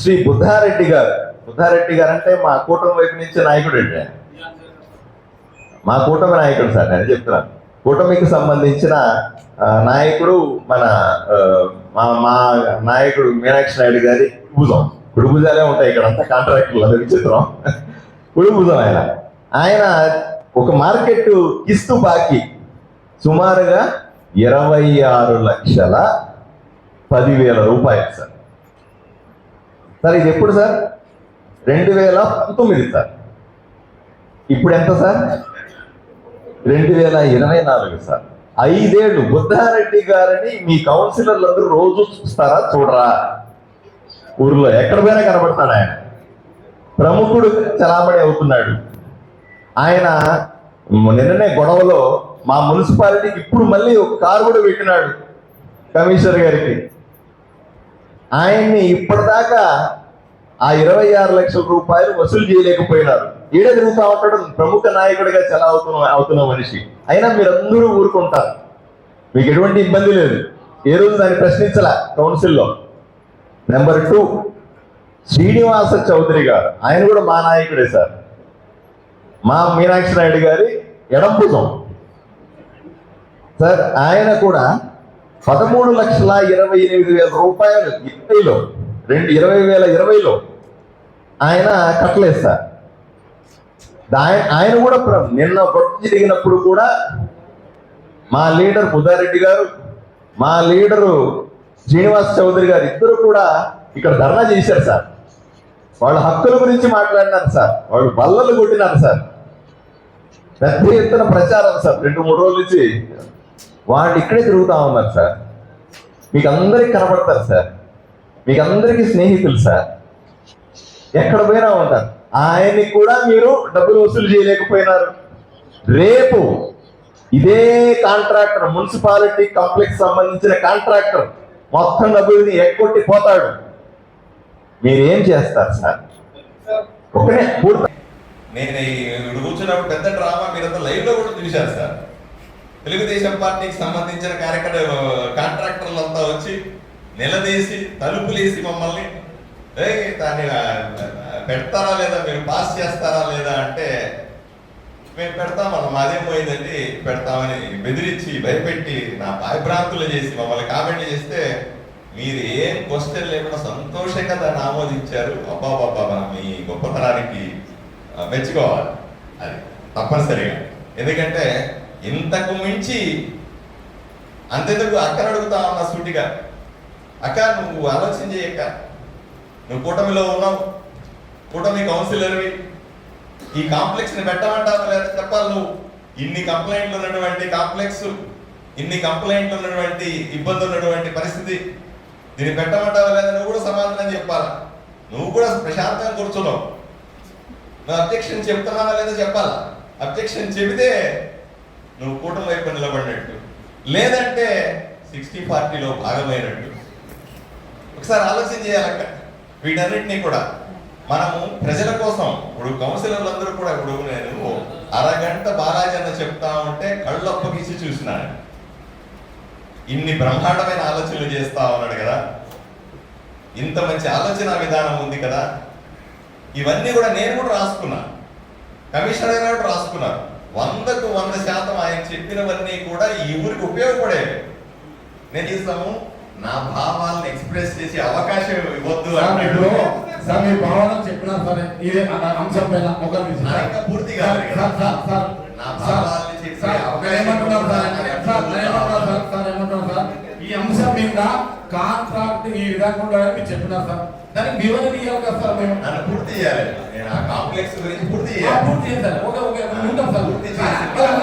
శ్రీ బుద్ధారెడ్డి గారు. బుద్ధారెడ్డి గారు అంటే మా కూటమి వైపు నుంచి నాయకుడు అండి మా కూటమి నాయకుడు సార్ నేను చెప్తున్నాను. కూటమికి సంబంధించిన నాయకుడు మన మా మా నాయకుడు మీనాక్షి నాయుడు గారి భుజం. కుడి భుజాలే ఉంటాయి ఇక్కడ అంతా కాంట్రాక్టర్లు అది విచిత్రం. కుడి భుజం ఆయన. ఆయన ఒక మార్కెట్ కిస్తు బాకీ. సుమారుగా ఇరవై ఆరు లక్షల పదివేల రూపాయలు సార్. సార్ ఇది ఎప్పుడు సార్? రెండు వేల పంతొమ్మిది సార్. ఇప్పుడు ఎంత సార్? రెండు వేల ఇరవై నాలుగు సార్. ఐదేళ్ళు బుద్ధారెడ్డి గారిని మీ కౌన్సిలర్లు అందరూ రోజు చూస్తారా చూడరా? ఊర్లో ఎక్కడ పోయినా కనబడతాడు ఆయన. ప్రముఖుడు చలామణి అవుతున్నాడు. ఆయన నిన్ననే గొడవలో మా మున్సిపాలిటీకి ఇప్పుడు మళ్ళీ ఒక కారు కూడా పెట్టినాడు కమిషనర్ గారికి. ఆయన్ని ఇప్పటిదాకా ఆ ఇరవై ఆరు లక్షల రూపాయలు వసూలు చేయలేకపోయినారు. ఈడ తిరుగుతా ఉంటాడు ప్రముఖ నాయకుడిగా చాలా అవుతున్న అవుతున్న మనిషి. అయినా మీరందరూ ఊరుకుంటారు. మీకు ఎటువంటి ఇబ్బంది లేదు. ఏ రోజు దాన్ని ప్రశ్నించలా కౌన్సిల్లో? నెంబర్ టూ శ్రీనివాస చౌదరి గారు. ఆయన కూడా మా నాయకుడే సార్. మా మీనాక్షి నాయుడు గారి ఎడంపుజం సార్ ఆయన కూడా పదమూడు లక్షల ఇరవై ఎనిమిది వేల రూపాయలు ఇరవైలో రెండు ఇరవై వేల ఇరవైలో ఆయన కట్టలేదు సార్ దా- ఆయన కూడా నిన్న గొడవ జరిగినప్పుడు కూడా మా లీడర్ బుధారెడ్డి గారు మా లీడరు శ్రీనివాస్ చౌదరి గారు ఇద్దరు కూడా ఇక్కడ ధర్నా చేశారు సార్. వాళ్ళ హక్కుల గురించి మాట్లాడినారు సార్. వాళ్ళు బల్లలు కొట్టినారు సార్. పెద్ద ఎత్తున ప్రచారం సార్. రెండు మూడు రోజుల నుంచి వాళ్ళు ఇక్కడే తిరుగుతా ఉన్నారు సార్. మీకు అందరికి కనబడతారు సార్. మీకు అందరికీ స్నేహితులు సార్. ఎక్కడ పోయినా ఉంటారు. ఆయన్ని కూడా మీరు డబ్బులు వసూలు చేయలేకపోయినారు. రేపు ఇదే కాంట్రాక్టర్ మున్సిపాలిటీ కాంప్లెక్స్ సంబంధించిన కాంట్రాక్టర్ మొత్తం డబ్బుల్ని ఎక్కొట్టి పోతాడు. మీరేం చేస్తారు సార్? ఒకనే పూర్తి. నేను ఈ కూర్చున్నప్పుడు పెద్ద డ్రామా మీరంతా లైవ్లో కూడా చూశారు సార్. తెలుగుదేశం పార్టీకి సంబంధించిన కార్యక్రమ కాంట్రాక్టర్లు అంతా వచ్చి నిలదీసి తలుపులేసి మమ్మల్ని దాన్ని పెడతారా లేదా? మీరు పాస్ చేస్తారా లేదా? అంటే మేము పెడతామన్న మాదేం పోయిందండి పెడతామని బెదిరించి భయపెట్టి నా భయభ్రాంతులు చేసి మమ్మల్ని కామెంట్లు చేస్తే మీరు ఏం క్వశ్చన్ లేకుండా సంతోషంగా దాన్ని ఆమోదించారు. అబ్బాబాబా మీ గొప్పతనానికి మెచ్చుకోవాలి. అది తప్పనిసరిగా. ఎందుకంటే ఇంతకు మించి అంతెందుకు అక్కను అడుగుతా ఉన్నా సూటిగా? అక్క నువ్వు ఆలోచన చేయక్క నువ్వు కూటమిలో ఉన్నావు. కూటమి కౌన్సిలర్వి. ఈ కాంప్లెక్స్ని పెట్టమంటావా లేదా చెప్పాలి నువ్వు? ఇన్ని కంప్లైంట్లు ఉన్నటువంటి కాంప్లెక్స్ ఇన్ని కంప్లైంట్లు ఉన్నటువంటి ఇబ్బంది ఉన్నటువంటి పరిస్థితి. దీన్ని పెట్టమంటావా లేదా నువ్వు కూడా సమాధానం చెప్పాలా? నువ్వు కూడా ప్రశాంతంగా కూర్చున్నావు. నువ్వు అబ్జెక్షన్ చెప్తున్నావా లేదా చెప్పాలా? అబ్జెక్షన్ చెబితే నువ్వు కూటమి వైపు నిలబడినట్టు. లేదంటే సిక్స్టీ పార్టీలో భాగమైనట్టు. ఒకసారి ఆలోచన చేయాలక్క. వీటన్నిటినీ కూడా. మనము ప్రజల కోసం ఇప్పుడు కౌన్సిలర్లు అందరూ కూడా ఇప్పుడు నేను అరగంట బాలాజన్న చెప్తా ఉంటే కళ్ళు అప్పగించి చూసినాను ఇన్ని బ్రహ్మాండమైన ఆలోచనలు చేస్తా ఉన్నాడు కదా. ఇంత మంచి ఆలోచన విధానం ఉంది కదా. ఇవన్నీ కూడా నేను కూడా రాసుకున్నా. కమిషనర్ అయినా కూడా రాసుకున్నారు. వందకు వంద శాతం ఆయన చెప్పినవన్నీ కూడా ఈ ఊరికి ఉపయోగపడేవి నేను ఇస్తాము నా భావాలను ఎక్స్ప్రెస్ చేసే అవకాశం ఇవ్వద్దు ఇప్పుడు సార్ మీ భావన చెప్పినా సరే ఇదే అంశం పైన ఒక నిమిషం నా భావాల్ని చెప్పే అవకాశం అంశం మీద కాంట్రాక్ట్ ఈ విధంగా ఉండాలని మీరు చెప్పినారు సార్. దానికి వివరణ ఇవ్వాలి కదా సార్ మేము. నన్ను పూర్తి చేయాలి. నేను ఆ కాంప్లెక్స్ గురించి పూర్తి చేయాలి. పూర్తి సార్. Okay okay. ఉంటాం సార్. పూర్తి సార్, సార్,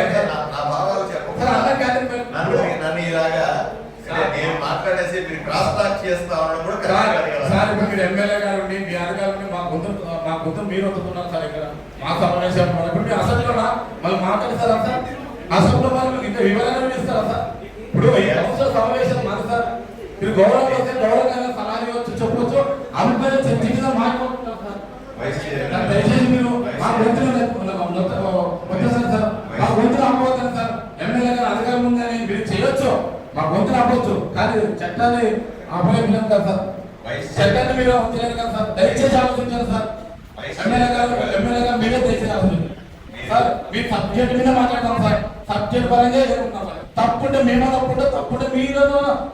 కదా నా- భావాలు సార్ అందరి క్యాండిడేట్ నన్ను నన్ను ఇలాగా నేను మాట్లాడేసి మీరు క్రాస్ టాక్ చేస్తా ఉండడం కూడా సార్. సార్ ఇప్పుడు మీరు ఎమ్మెల్యే గారు ఉండి మీ అధికారులు మా గొంతు మా గొంతు మీరు వస్తున్నారు సార్ ఇక్కడ. మా సమావేశం ఇప్పుడు మీరు అసెంబ్లీలో మళ్ళీ మాట్లాడతారా సార్? అసెంబ్లీలో ఇంకా వివరణ ఇస్తారా సార్? ఇప్పుడు సమావేశం సార్ మీరు గౌరవం వస్తే గౌరవంగా సలహా ఇవ్వచ్చు చెప్పవచ్చు అభిప్రాయం చర్చ మీద సార్. దయచేసి మీరు మా గొంతులో వచ్చేసారు సార్ మా గొంతులు అమ్మవద్దని సార్ ఎమ్మెల్యే గారు అధికారం ఉందని మీరు చేయొచ్చు. మా గొంతులు అవ్వచ్చు. కానీ చట్టాన్ని ఆపలేపిలేం కదా సార్. వైస్ చట్టాన్ని మీరు తెలియదు కదా సార్. దయచేసి ఆలోచించాలి సార్. ఎమ్మెల్యే గారు ఎమ్మెల్యే గారు మీరే దయచేసి ఆలోచించాలి సార్ మీ సబ్జెక్ట్ మీద మాట్లాడతాం సార్. సబ్జెక్ట్ పరంగా ఏమున్నాం సార్ తప్పుంటే మేము తప్పుంటే తప్పుంటే మీరు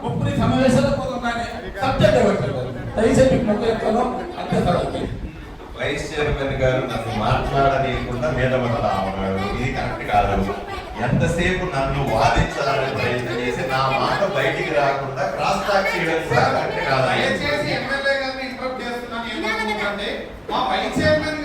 ఒప్పుడు సమావేశాలకు పోతాం కానీ సబ్జెక్ట్ పెట్టారు దయచేసి మీకు మొక్క చెప్తాను అంతే సార్ అది. వైస్ చైర్మన్ గారు నన్ను మాట్లాడనీయకుండా మీద పడతామన్నాడు ఇది కరెక్ట్ కాదు. ఎంతసేపు నన్ను వాదించాలని ప్రయత్నం చేసి నా మాట బయటికి రాకుండా క్రాస్ టాక్ చేయడం కూడా కరెక్ట్ కాదు. దయచేసి ఎమ్మెల్యే గారిని ఇంటరప్ట్ చేస్తున్నాను. ఎందుకంటే మా వైస్ చైర్మన్